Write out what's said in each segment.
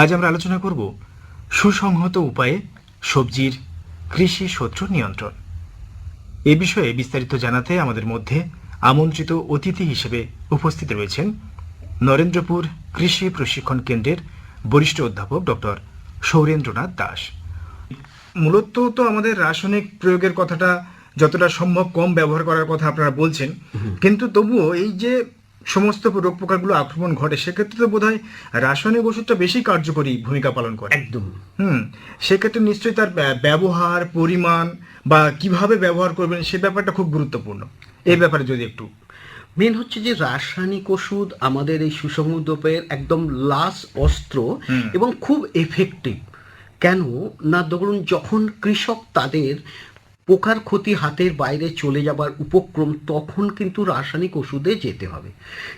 আজ আমরা আলোচনা করব সুসংহত উপায়ে সবজির কৃষি শত্রু নিয়ন্ত্রণ। এ বিষয়ে বিস্তারিত জানাতে আমাদের মধ্যে আমন্ত্রিত অতিথি হিসেবে উপস্থিত রয়েছেন নরেন্দ্রপুর কৃষি প্রশিক্ষণ কেন্দ্রের বরিষ্ঠ অধ্যাপক ডক্টর সৌরেন্দ্রনাথ দাস। মূলত তো আমাদের রাসায়নিক প্রয়োগের কথাটা যতটা সম্ভব কম ব্যবহার করার কথা আপনারা বলছেন কিন্তু তবুও এই যে সমস্ত রোগ পোকাগুলো আক্রমণ ঘটে সেক্ষেত্রে তো বোধহয় রাসায়নিক ওষুধটা বেশি কার্যকরী ভূমিকা পালন করে। একদম। হুম সেক্ষেত্রে নিশ্চয়ই তার ব্যবহার পরিমাণ বা কীভাবে ব্যবহার করবেন সে ব্যাপারটা খুব গুরুত্বপূর্ণ। এই ব্যাপারে যদি একটু। মেন হচ্ছে যে রাসায়নিক ওষুধ আমাদের এই সুসংহতপের একদম লাস অস্ত্র এবং খুব এফেক্টিভ কেন? না ধরুন যখন কৃষক তাদের পোকার ক্ষতি হাতের বাইরে চলে যাবার উপক্রম তখন কিন্তু রাসায়নিক ওষুধে যেতে হবে।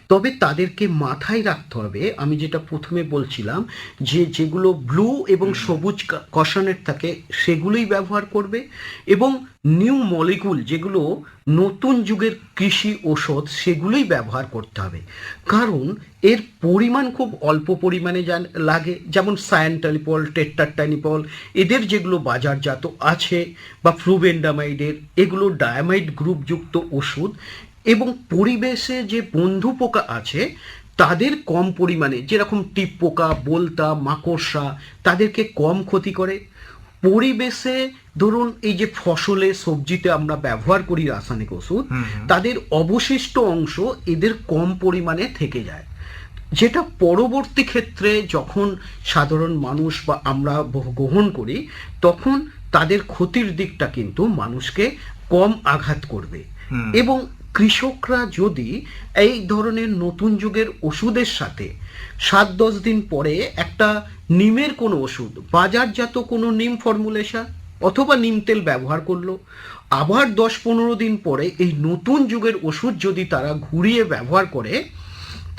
তবে তাদেরকে মাথায় রাখতে হবে, আমি যেটা প্রথমে বলছিলাম, যে যেগুলো ব্লু এবং সবুজ কষানের থাকে সেগুলোই ব্যবহার করবে এবং নিউ মলিকুল যেগুলো নতুন যুগের কৃষি ওষুধ সেগুলোই ব্যবহার করতে হবে। কারণ এর পরিমাণ খুব অল্প পরিমাণে লাগে। যেমন সায়ান্টালিপল টেট্টাটানিপল এদের যেগুলো বাজারজাত আছে বা ফ্লুবেন্ডামাইডের এগুলো ডায়ামাইড গ্রুপযুক্ত ওষুধ এবং পরিবেশে যে বন্ধু পোকা আছে, তাদের কম পরিমাণে, যেরকম টিপ পোকা, বোলতা, মাকড়সা, তাদেরকে কম ক্ষতি করে। পরিবেশে ধরুন এই যে ফসলে সবজিতে আমরা ব্যবহার করি রাসায়নিক ওষুধ। তাদের অবশিষ্ট অংশ এদের কম পরিমাণে থেকে যায়। যেটা পরবর্তী ক্ষেত্রে যখন সাধারণ মানুষ বা আমরা গ্রহণ করি তখন তাদের ক্ষতির দিকটা কিন্তু মানুষকে কম আঘাত করবে। এবং কৃষকরা যদি এই ধরনের নতুন যুগের ওষুধের সাথে সাত দশ দিন পরে একটা নিমের কোনো ওষুধ বাজারজাত কোনো নিম ফর্মুলেশন অথবা নিম তেল ব্যবহার করল। আবার দশ পনেরো দিন পরে এই নতুন যুগের ওষুধ যদি তারা ঘুরিয়ে ব্যবহার করে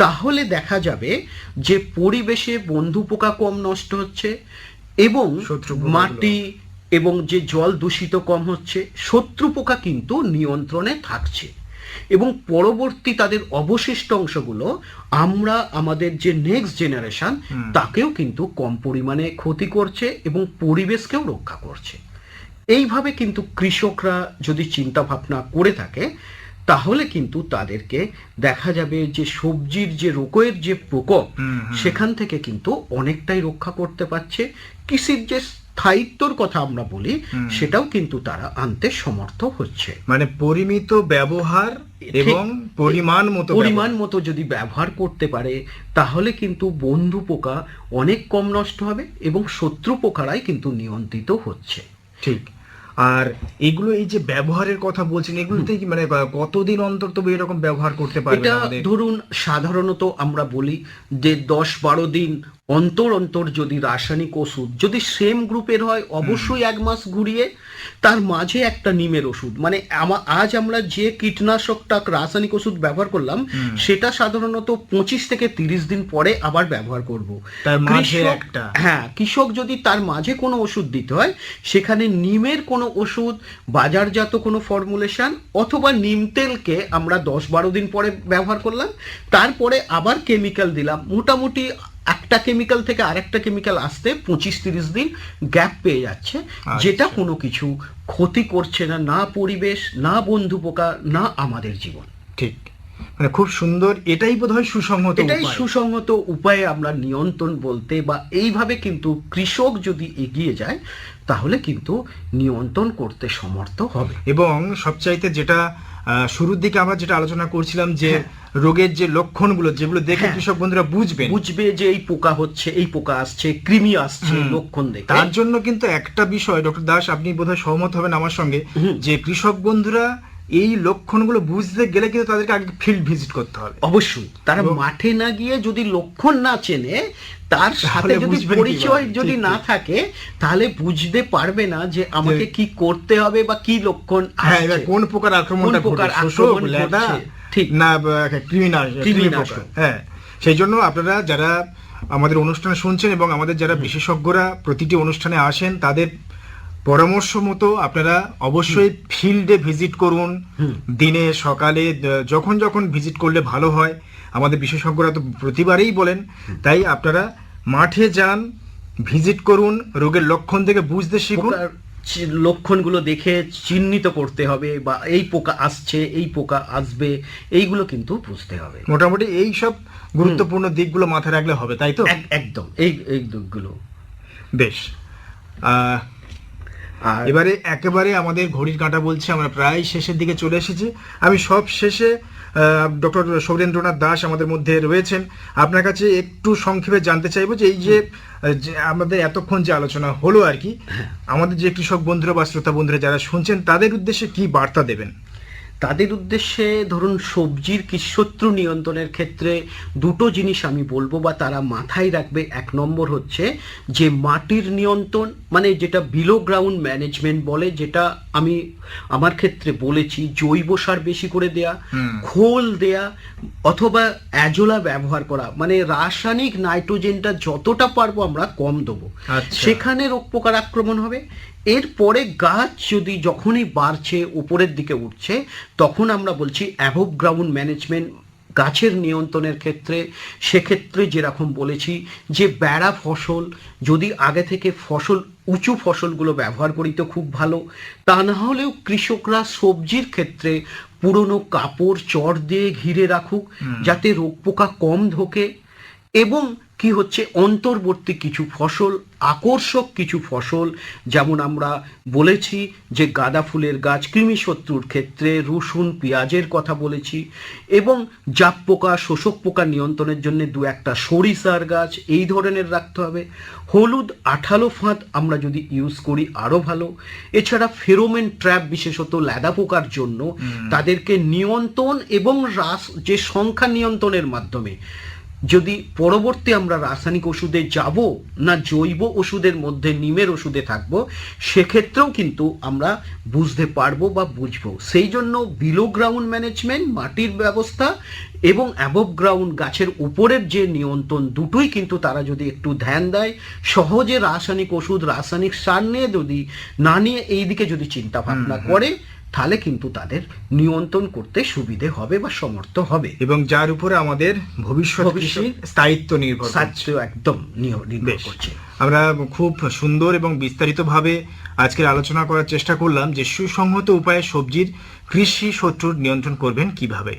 তাহলে দেখা যাবে যে পরিবেশে বন্ধু পোকা কম নষ্ট হচ্ছে এবং শত্রু মাটি এবং যে জল দূষিত কম হচ্ছে শত্রু পোকা কিন্তু নিয়ন্ত্রণে থাকছে। এবং পরবর্তী তাদের অবশিষ্ট অংশগুলো আমরা আমাদের যে নেক্সট জেনারেশন তাকেও কিন্তু কম পরিমাণে ক্ষতি করছে এবং পরিবেশকেও রক্ষা করছে। এইভাবে কিন্তু কৃষকরা যদি চিন্তা ভাবনা করে থাকে তাহলে কিন্তু তাদেরকে দেখা যাবে যে সবজির যে রোগের যে প্রকোপ। সেখান থেকে কিন্তু অনেকটাই রক্ষা করতে পারছে। কৃষির যে স্থায়িত্বর কথা আমরা বলি সেটাও কিন্তু তারা আনতে সমর্থ হচ্ছে। মানে পরিমিত ব্যবহার এবং পরিমাণ মতো পরিমাণ মতো যদি ব্যবহার করতে পারে তাহলে কিন্তু বন্ধু পোকা অনেক কম নষ্ট হবে এবং শত্রু পোকারাই কিন্তু নিয়ন্ত্রিত হচ্ছে। ঠিক। আর এগুলো এই যে ব্যবহারের কথা বলছেন এগুলোতে কি মানে কতদিন অন্তর তবে এরকম ব্যবহার করতে পারবেন এটা ধরুন সাধারণত আমরা বলি যে দশ বারো দিন অন্তর অন্তর যদি রাসায়নিক ওষুধ যদি সেম গ্রুপের হয় অবশ্যই এক মাস ঘুরিয়ে তার মাঝে একটা নিমের ওষুধ। মানে আজ আমরা যে কীটনাশকটা রাসায়নিক ওষুধ ব্যবহার করলাম সেটা সাধারণত পঁচিশ থেকে তিরিশ দিন পরে আবার ব্যবহার করব। তার মাঝে একটা। হ্যাঁ কৃষক যদি তার মাঝে কোনো ওষুধ দিতে হয় সেখানে নিমের কোনো ওষুধ বাজারজাত কোনো ফর্মুলেশন অথবা নিম তেলকে আমরা দশ বারো দিন পরে ব্যবহার করলাম তারপরে আবার কেমিক্যাল দিলাম। মোটামুটি একটা কেমিক্যাল থেকে আরেকটা কেমিক্যাল আসতে পঁচিশ তিরিশ দিন গ্যাপ পেয়ে যাচ্ছে যেটা কোনো কিছু ক্ষতি করছে না না পরিবেশ না বন্ধু পোকা না আমাদের জীবন। ঠিক। মানে খুব সুন্দর এটাই বোধহয় সুসংহত এটাই সুসংহত উপায়ে আমরা নিয়ন্ত্রণ বলতে বা এইভাবে কিন্তু কৃষক যদি এগিয়ে যায় তাহলে কিন্তু নিয়ন্ত্রণ করতে সমর্থ হবে। এবং সবচাইতে যেটা শুরুর দিকে আমরা যেটা আলোচনা করছিলাম যে হ্যাঁ। রোগের যে লক্ষণগুলো যেগুলো দেখে হ্যাঁ। কৃষক বন্ধুরা বুঝবে বুঝবে যে এই পোকা হচ্ছে এই পোকা আসছে কৃমি আসছে লক্ষণ দেখে। তার জন্য কিন্তু একটা বিষয় ডক্টর দাস আপনি বোধহয় সহমত হবেন আমার সঙ্গে যে কৃষক বন্ধুরা এই লক্ষণগুলো বুঝতে গেলে কিন্তু তাদেরকে আগে ফিল্ড ভিজিট করতে হবে। অবশ্যই। তারা মাঠে না গিয়ে যদি লক্ষণ না চেনে তার সাথে যদি পরিচয় যদি না থাকে তাহলে বুঝতে পারবে না যে আমাকে কি করতে হবে বা কি লক্ষণ হ্যাঁ কোন প্রকার আক্রমণটা কোন প্রকার আক্রমণ ঠিক। না ক্রিমিনাল কৃমিনাশক। হ্যাঁ সেই জন্য আপনারা যারা আমাদের অনুষ্ঠান শুনছেন এবং আমাদের যারা বিশেষজ্ঞরা প্রতিটি অনুষ্ঠানে আসেন তাদের পরামর্শ মতো আপনারা অবশ্যই ফিল্ডে ভিজিট করুন দিনে সকালে যখন যখন ভিজিট করলে ভালো হয়। আমাদের বিশেষজ্ঞরা তো প্রতিবারেই বলেন তাই আপনারা মাঠে যান ভিজিট করুন রোগের লক্ষণ থেকে বুঝতে শিখুন। লক্ষণগুলো দেখে চিহ্নিত করতে হবে বা এই পোকা আসছে এই পোকা আসবে এইগুলো কিন্তু বুঝতে হবে। মোটামুটি এই সব গুরুত্বপূর্ণ দিকগুলো মাথায় রাখলে হবে তাই তো? একদম এই এই দিকগুলো। বেশ। আর এবারে একেবারে আমাদের ঘড়ির কাঁটা বলছে আমরা প্রায় শেষের দিকে চলে এসেছি। আমি সব শেষে ডক্টর সৌরেন্দ্রনাথ দাস আমাদের মধ্যে রয়েছেন। আপনার কাছে একটু সংক্ষেপে জানতে চাইব যে এই যে যে আমাদের এতক্ষণ যে আলোচনা হলো আর কি আমাদের যে কৃষক বন্ধুরা বা শ্রোতা বন্ধুরা যারা শুনছেন তাদের উদ্দেশ্যে কি বার্তা দেবেন? তাদের উদ্দেশ্যে ধরুন সবজির কীটশত্রু নিয়ন্ত্রণের ক্ষেত্রে দুটো জিনিস আমি বলব বা তারা মাথায় রাখবে। এক নম্বর হচ্ছে যে মাটির নিয়ন্ত্রণ মানে যেটা বিলো গ্রাউন্ড ম্যানেজমেন্ট বলে যেটা আমি আমার ক্ষেত্রে বলেছি জৈব সার বেশি করে দেয়া খোল দেয়া অথবা অ্যাজোলা ব্যবহার করা মানে রাসায়নিক নাইট্রোজেনটা যতটা পারব আমরা কম দেবো। আচ্ছা। সেখানে রোগ পোকার আক্রমণ হবে। এরপরে গাছ যদি যখনই বাড়ছে উপরের দিকে উঠছে তখন আমরা বলছি অ্যাভব গ্রাউন্ড ম্যানেজমেন্ট গাছের নিয়ন্ত্রণের ক্ষেত্রে। সেক্ষেত্রে যেরকম বলেছি যে বেড়া ফসল যদি আগে থেকে ফসল উঁচু ফসলগুলো ব্যবহার করি তো খুব ভালো। তা না হলেও কৃষকরা সবজির ক্ষেত্রে পুরনো কাপড় চট দিয়ে ঘিরে রাখুক যাতে রোগ পোকা কম ঢোকে। এবং কি হচ্ছে? অন্তর্বর্তী কিছু ফসল আকর্ষক কিছু ফসল যেমন আমরা বলেছি যে গাঁদা ফুলের গাছ কৃমি শত্রুর ক্ষেত্রে রসুন পেঁয়াজের কথা বলেছি এবং জাপ পোকা শোষক পোকা নিয়ন্ত্রণের জন্য দু একটা সরিষার গাছ এই ধরনের রাখতে হবে। হলুদ আঠালো ফাঁদ আমরা যদি ইউজ করি আরও ভালো। এছাড়া ফেরোমেন ট্র্যাপ বিশেষত ল্যাদা পোকার জন্য তাদেরকে নিয়ন্ত্রণ এবং হ্রাস যে সংখ্যা নিয়ন্ত্রণের মাধ্যমে। যদি পরবর্তী আমরা রাসায়নিক ওষুধে যাব না জৈব ওষুধের মধ্যে নিমের ওষুধে থাকব সেক্ষেত্রেও কিন্তু আমরা বুঝতে পারব বা বুঝব। সেই জন্য বিলো গ্রাউন্ড ম্যানেজমেন্ট মাটির ব্যবস্থা এবং অ্যাবভ গ্রাউন্ড গাছের উপরের যে নিয়ন্ত্রণ দুটোই কিন্তু তারা যদি একটু ধ্যান দেয় সহজে রাসায়নিক ওষুধ রাসায়নিক সার নিয়ে যদি না নিয়ে এই দিকে যদি চিন্তা ভাবনা করে তাহলে কিন্তু তাদের নিয়ন্ত্রণ করতে সুবিধে হবে বা সমর্থ হবে। এবং যার উপরে আমাদের ভবিষ্যৎ কৃষির স্থায়িত্ব নির্ভর স্থায়িত্ব একদম নির্ভর করছে। আমরা খুব সুন্দর এবং বিস্তারিতভাবে আজকের আলোচনা করার চেষ্টা করলাম যে সুসংহত উপায়ে সবজির কৃষি শত্রুর নিয়ন্ত্রণ করবেন কীভাবে।